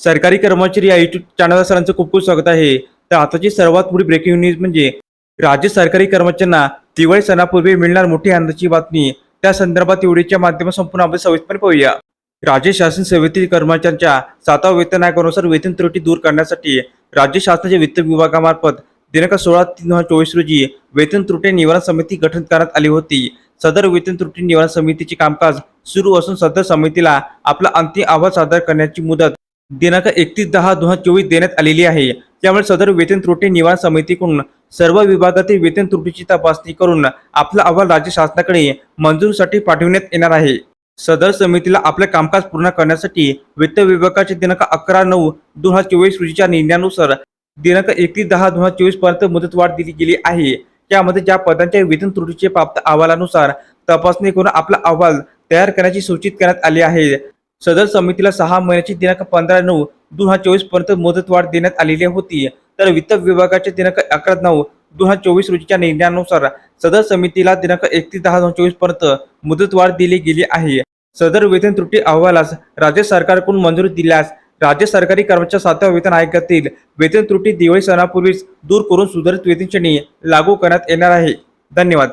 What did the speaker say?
सरकारी कर्मचारी या युट्यूब चॅनलला सरांचं खूप खूप स्वागत आहे. तर आताची सर्वात मोठी ब्रेकिंग न्यूज म्हणजे राज्य सरकारी कर्मचाऱ्यांना दिवाळी सणापूर्वी मिळणार मोठी आनंदाची बातमी. त्या संदर्भात व्हिडिओच्या माध्यमातून संपूर्ण आपण सविस्तर पाहूया. राज्य शासन सेवेतील कर्मचाऱ्यांच्या सातवा वेतन आयोगानुसार वेतन त्रुटी दूर करण्यासाठी राज्य शासनाच्या वित्त विभागामार्फत दिनांक सोळा तीन हजार चोवीस रोजी वेतन त्रुटी निवारण समिती गठन करण्यात आली होती. सदर वेतन त्रुटी निवारण समितीचे कामकाज सुरू असून सदर समितीला आपला अंतिम अहवाल सादर करण्याची मुदत दिनांक एकतीस दहा दोन हजार चोवीस देण्यात आलेली आहे. त्यामुळे सदर वेतन त्रुटी निवारण समितीकडून सर्व विभागातील वेतन त्रुटीची तपासणी करून आपला अहवाल राज्य शासनाकडे मंजुरीसाठी पाठविण्यात येणार आहे. सदर समितीला आपले कामकाज पूर्ण करण्यासाठी वित्त विभागाचे दिनांक अकरा नऊ दोन हजार चोवीस रोजीच्या निर्णयानुसार दिनांक एकतीस दहा दोन हजार चोवीसपर्यंत मुदतवाढ दिली गेली आहे. त्यामध्ये ज्या पदांच्या वेतन त्रुटीचे प्राप्त अहवालानुसार तपासणी करून आपला अहवाल तयार करण्याची सूचित करण्यात आली आहे. सदर समितीला सहा महिन्याची दिनांक पंधरा नऊ दोन हजार चोवीसपर्यंत मुदतवाढ देण्यात आलेली होती. तर वित्त विभागाच्या दिनांक अकरा नऊ दोन हजार चोवीस रोजीच्या निर्णयानुसार सदर समितीला दिनांक एकतीस दहा दोन हजार चोवीसपर्यंत मुदतवाढ दिली गेली आहे. सदर वेतन त्रुटी अहवालास राज्य सरकारकडून मंजुरी दिल्यास राज्य सरकारी कर्मचारी सातव्या वेतन आयोगातील वेतन त्रुटी दिवाळी सणापूर्वीच दूर करून सुधारित वेतन श्रेणी लागू करण्यात येणार आहे. धन्यवाद.